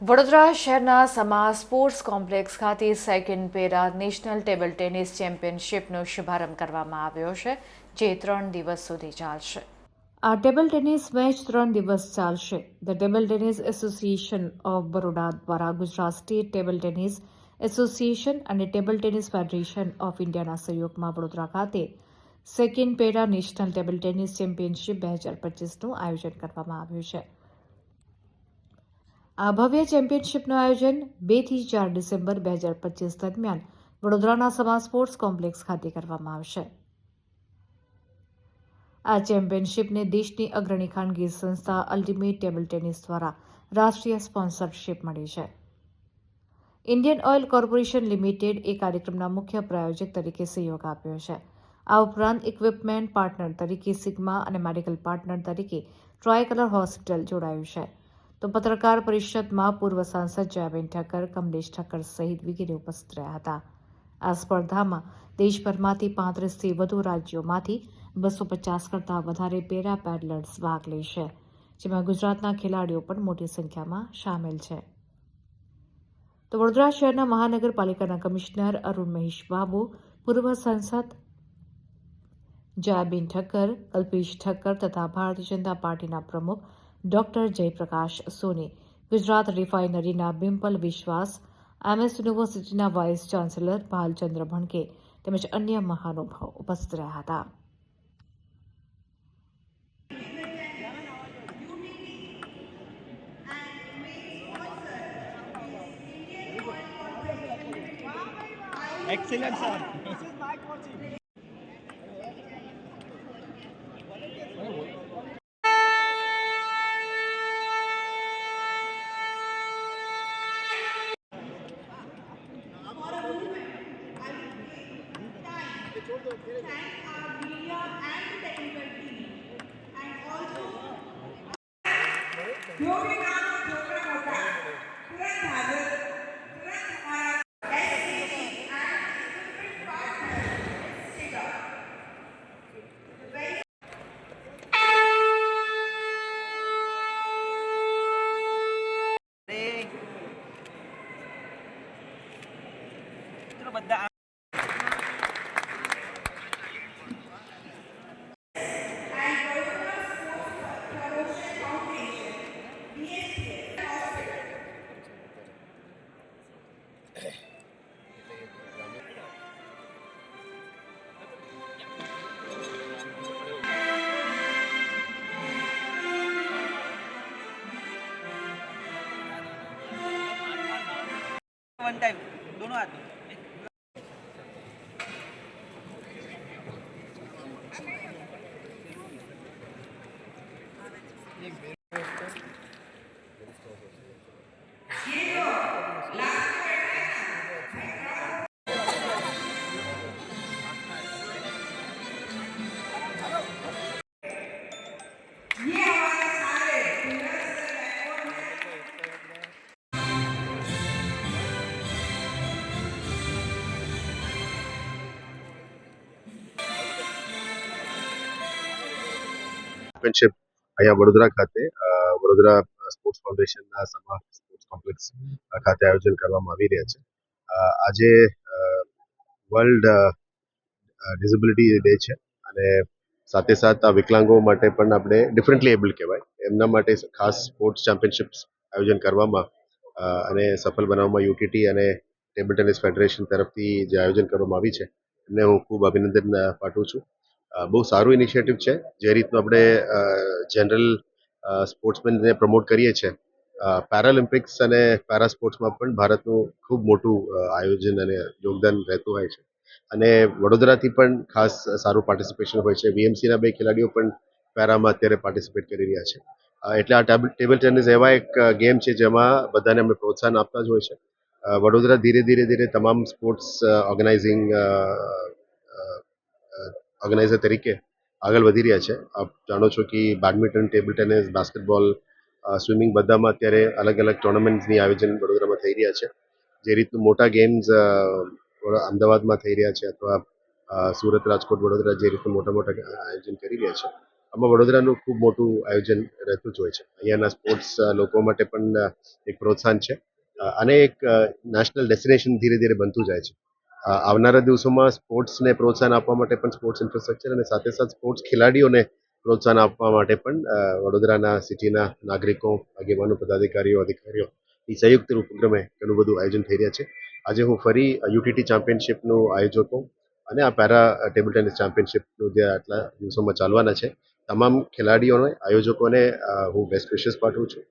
વડોદરા શહેરના Sama sports complex ખાતે second para national table tennis ચેમ્પિયનશિપનો શુભારંભ કરવામાં આવ્યો છે, જે ત્રણ દિવસ સુધી ચાલશે. આ ટેબલ ટેનિસ મેચ ત્રણ દિવસ ચાલશે. The table tennis association of Baroda દ્વારા Gujarat state table tennis association અને ટેબલ ટેનિસ ફેડરેશન ઓફ ઇન્ડિયાના સહયોગમાં વડોદરા ખાતે second para national table tennis championship બે હજાર પચીસનું આયોજન કરવામાં આવ્યું છે. આ ભવ્ય ચેમ્પિયનશિપનું આયોજન બેથી ચાર ડિસેમ્બર બે હજાર પચીસ દરમિયાન વડોદરાના સમા સ્પોર્ટ્સ કોમ્પ્લેક્સ ખાતે કરવામાં આવશે. આ ચેમ્પિયનશિપને દેશની અગ્રણી ખાનગી સંસ્થા અલ્ટિમેટ ટેબલ ટેનિસ દ્વારા રાષ્ટ્રીય સ્પોન્સરશિપ મળી છે. ઇન્ડિયન ઓઇલ કોર્પોરેશન લિમિટેડ એ કાર્યક્રમના મુખ્ય પ્રાયોજક તરીકે સહયોગ આપ્યો છે. આ ઉપરાંત ઇક્વિપમેન્ટ પાર્ટનર તરીકે સિગ્મા અને મેડિકલ પાર્ટનર તરીકે ટ્રાયકલર હોસ્પિટલ જોડાયું છે. તો પત્રકાર પરિષદમાં પૂર્વ સાંસદ જયાબેન ઠક્કર કમલેશ ઠક્કર સહિત વગેરે ઉપસ્થિત રહ્યા હતા. આ સ્પર્ધામાં દેશભરમાંથી પાંત્રીસથી વધુ રાજ્યોમાંથી બસો પચાસ કરતાં વધારે પેરા પેડલર્સ ભાગ લેશે, જેમાં ગુજરાતના ખેલાડીઓ પણ મોટી સંખ્યામાં સામેલ છે. તો વડોદરા શહેરના મહાનગરપાલિકાના કમિશનર અરુણ મહેશ બાબુ, પૂર્વ સાંસદ જયાબેન ઠક્કર કલ્પેશ ઠક્કર તથા ભારતીય જનતા પાર્ટીના પ્રમુખ ડોક્ટર જયપ્રકાશ સોની ગુજરાત રિફાઇનરીના બિમ્પલ વિશ્વાસ એમએસ યુનિવર્સિટીના વાઇસ ચાન્સેલર ભાલચંદ્ર ભણકે તેમજ અન્ય મહાનુભાવ ઉપસ્થિત રહ્યા હતા Excellent, sir. Terima kasih. One time दोनों हाथ में। ચેમ્પિયનશિપ અહીંયા વડોદરા ખાતે વડોદરા સ્પોર્ટ્સ ફાઉન્ડેશનના સમા સ્પોર્ટ્સ કોમ્પ્લેક્સ ખાતે આયોજન કરવામાં આવી રહ્યા છે. આજે વર્લ્ડ ડિઝેબિલિટી ડે છે અને સાથે સાથ આ વિકલાંગો માટે પણ આપણે ડિફરન્ટલી એબલ કહેવાય. એમના માટે ખાસ સ્પોર્ટ્સ ચેમ્પિયનશિપ્સ આયોજન કરવામાં અને સફળ બનાવવામાં યુટીટી અને ટેબલ ટેનિસ ફેડરેશન તરફથી જે આયોજન કરવામાં આવી છે, એમને હું ખૂબ અભિનંદન પાઠવું છું. બહુ સારું ઇનિશિયેટિવ છે. જે રીતનું આપણે જનરલ સ્પોર્ટ્સમેનને પ્રમોટ કરીએ છીએ પેરાલિમ્પિક્સ અને પેરા સ્પોર્ટ્સમાં પણ ભારતનું ખૂબ મોટું આયોજન અને યોગદાન રહેતું હોય છે. અને વડોદરાથી પણ ખાસ સારું પાર્ટિસિપેશન હોય છે. વીએમસીના બે ખેલાડીઓ પણ પેરામાં અત્યારે પાર્ટિસિપેટ કરી રહ્યા છે. એટલે આ ટેબલ ટેનિસ એવા એક ગેમ છે જેમાં બધાને અમે પ્રોત્સાહન આપતા જ હોય છે. વડોદરા ધીરે ધીરે ધીરે તમામ સ્પોર્ટ્સ ઓર્ગેનાઇઝિંગ ઓર્ગેનાઇઝર તરીકે આગળ વધી રહ્યા છે. આપ જાણો છો કે badminton table tennis basketball swimming બધામાં અત્યારે અલગ અલગ ટુર્નામેન્ટ્સની આયોજન વડોદરામાં થઈ રહ્યા છે. જે રીતનું મોટા ગેમ્સ અમદાવાદમાં થઈ રહ્યા છે અથવા સુરત, રાજકોટ, વડોદરા જે રીતનું મોટા મોટા આયોજન કરી રહ્યા છે. આમાં વડોદરાનું ખૂબ મોટું આયોજન રહેતું જ હોય છે. અહીંયાના સ્પોર્ટ્સ લોકો માટે પણ એક પ્રોત્સાહન છે. અને એક નેશનલ ડેસ્ટિનેશન ધીરે ધીરે બનતું જાય છે. આવનારા દિવસોમાં સ્પોર્ટ્સને પ્રોત્સાહન આપવા માટે પણ સ્પોર્ટ્સ ઇન્ફ્રાસ્ટ્રક્ચર અને સાથે સાથે સ્પોર્ટ્સ ખેલાડીઓને પ્રોત્સાહન આપવા માટે પણ વડોદરાના સિટીના નાગરિકો, આગેવાનો, પદાધિકારીઓ, અધિકારીઓ એ સંયુક્ત ઉપક્રમે ઘણું બધું આયોજન થઈ રહ્યા છે. આજે હું ફરી યુટીટી ચેમ્પિયનશિપનું આયોજકો અને આ પેરા ટેબલ ટેનિસ ચેમ્પિયનશિપનું જે આટલા દિવસોમાં ચાલવાના છે, તમામ ખેલાડીઓને, આયોજકોને હું બેસ્ટ વિશેસ પાઠવું છું.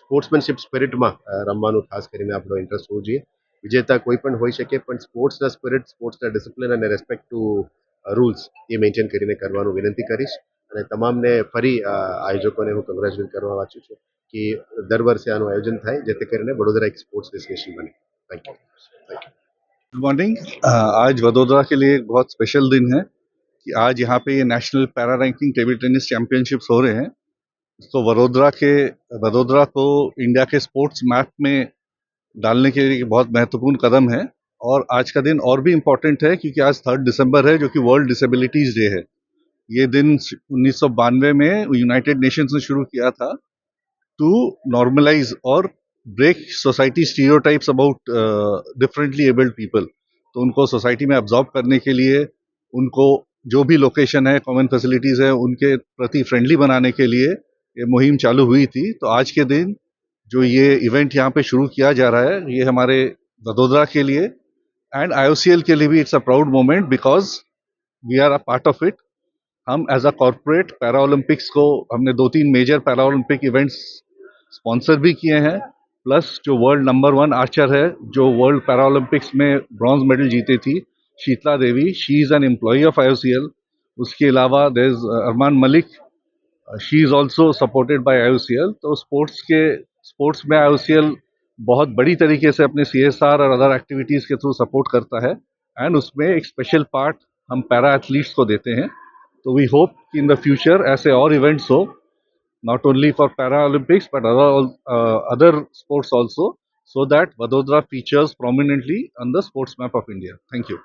સ્પોર્ટ્સમેનશિપ સ્પિરિટમાં રમવાનું ખાસ કરીને આપણો ઇન્ટરેસ્ટ હોવો જોઈએ. વિજેતા કોઈ પણ હોઈ શકે પણ સ્પોર્ટ્સના સ્પિરિટ સ્પોર્ટ્સના ડિસિપ્લિન અને રેસ્પેક્ટ ટુ રૂલ્સ એ મેન્ટેન કરીને કરવાનું વિનંતી કરીશ અને તમામને ફરી અ, આયોજકોને હું કંગ્રેચ્યુલેટ કરવા વાંચું છું કે દર વર્ષે આનું આયોજન થાય જેથી કરીને વડોદરા એક સ્પોર્ટ્સ ડેસ્ટિનેશન બને thank you thank you good morning आज वडोदरा के लिए एक बहुत स्पेशल दिन है कि आज यहाँ पे ये national para ranking table tennis championships हो रहे हैं तो वडोदरा के वडोदरा को इंडिया के स्पोर्ट्स मैप में डालने के लिए बहुत महत्वपूर्ण कदम है और आज का दिन और भी इम्पोर्टेंट है क्योंकि आज थर्ड दिसंबर है जो कि वर्ल्ड डिसेबिलिटीज डे है। ये दिन उन्नीस सौ बानवे में यूनाइटेड नेशंस ने शुरू किया था टू नॉर्मलाइज और break society stereotypes about differently abled people तो उनको सोसाइटी में अब्जॉर्ब करने के लिए, उनको जो भी लोकेशन है कॉमन फैसिलिटीज़ है, उनके प्रति फ्रेंडली बनाने के लिए ये मुहिम चालू हुई थी। तो आज के दिन जो ये इवेंट यहाँ पे शुरू किया जा रहा है, ये हमारे ददोदरा के लिए एंड आईओसीएल के लिए भी it's a proud moment because we are a part of it हम as a corporate para Olympics को हमने दो तीन major para Olympic events sponsor भी किए हैं प्लस जो वर्ल्ड नंबर वन आर्चर है, जो वर्ल्ड पैरा ओलंपिक्स में ब्रॉन्ज मेडल जीती थी Sheetal Devi she is an employee of IOCL उसके अलावा there is Arman Malik she is also supported by IOCL तो स्पोर्ट्स के स्पोर्ट्स में आई बहुत बड़ी तरीके से अपने सीएसआर और अदर एक्टिविटीज़ के थ्रू सपोर्ट करता है एंड उसमें एक स्पेशल पार्ट हम पैरा एथलीट्स को देते हैं। तो वी होप कि इन द फ्यूचर ऐसे और इवेंट्स हो not only for para Olympics but other other sports also so that Vadodara features prominently on the sports map of India thank you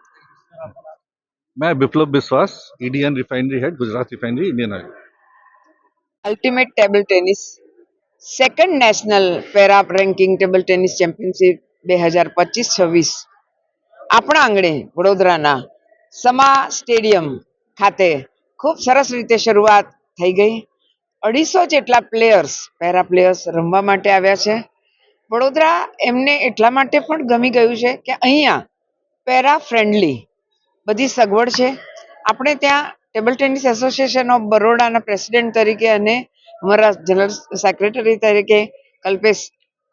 मैं Viplav Bishwas EDN refinery head Gujarat refinery Indian oil ultimate table tennis second national para ranking table tennis championship બે હજાર પચીસ છવ્વીસ. આપણા આંગણે વડોદરાના સમા stadium ખાતે ખૂબ સરસ રીતે શરૂઆત થઈ ગઈ. અઢીસો જેટલા પ્લેયર્સ પેરા પ્લેયર્સ રમવા માટે આવ્યા છે. વડોદરા એમને એટલા માટે પણ ગમી ગયું છે કે અહીંયા પેરા ફ્રેન્ડલી બધી સગવડ છે. આપણે ત્યાં ટેબલ ટેનિસ એસોસિએશન ઓફ બરોડાના પ્રેસિડેન્ટ તરીકે અને અમારા જનરલ સેક્રેટરી તરીકે કલ્પેશ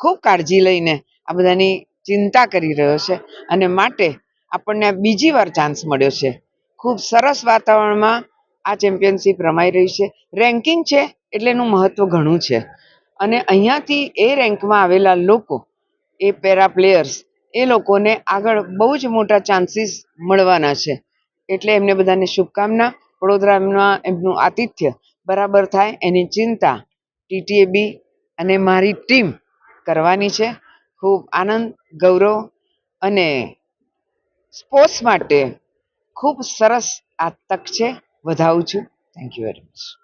ખૂબ કાળજી લઈને આ બધાની ચિંતા કરી રહ્યો છે અને માટે આપણને બીજી વાર ચાન્સ મળ્યો છે. ખૂબ સરસ વાતાવરણમાં આ ચેમ્પિયનશિપ રમાઈ રહી છે. રેન્કિંગ છે એટલે એનું મહત્વ ઘણું છે. અને અહીંયાથી એ રેન્કમાં આવેલા લોકો, એ પેરા પ્લેયર્સ એ લોકોને આગળ બહુ જ મોટા ચાન્સીસ મળવાના છે. એટલે એમને બધાને શુભકામના. વડોદરામાં એમનું આતિથ્ય બરાબર થાય એની ચિંતા ટીટીએબી અને મારી ટીમ કરવાની છે. ખૂબ આનંદ, ગૌરવ અને સ્પોર્ટ્સ માટે ખૂબ સરસ આ તક છે. વધાવું છું. Thank you very much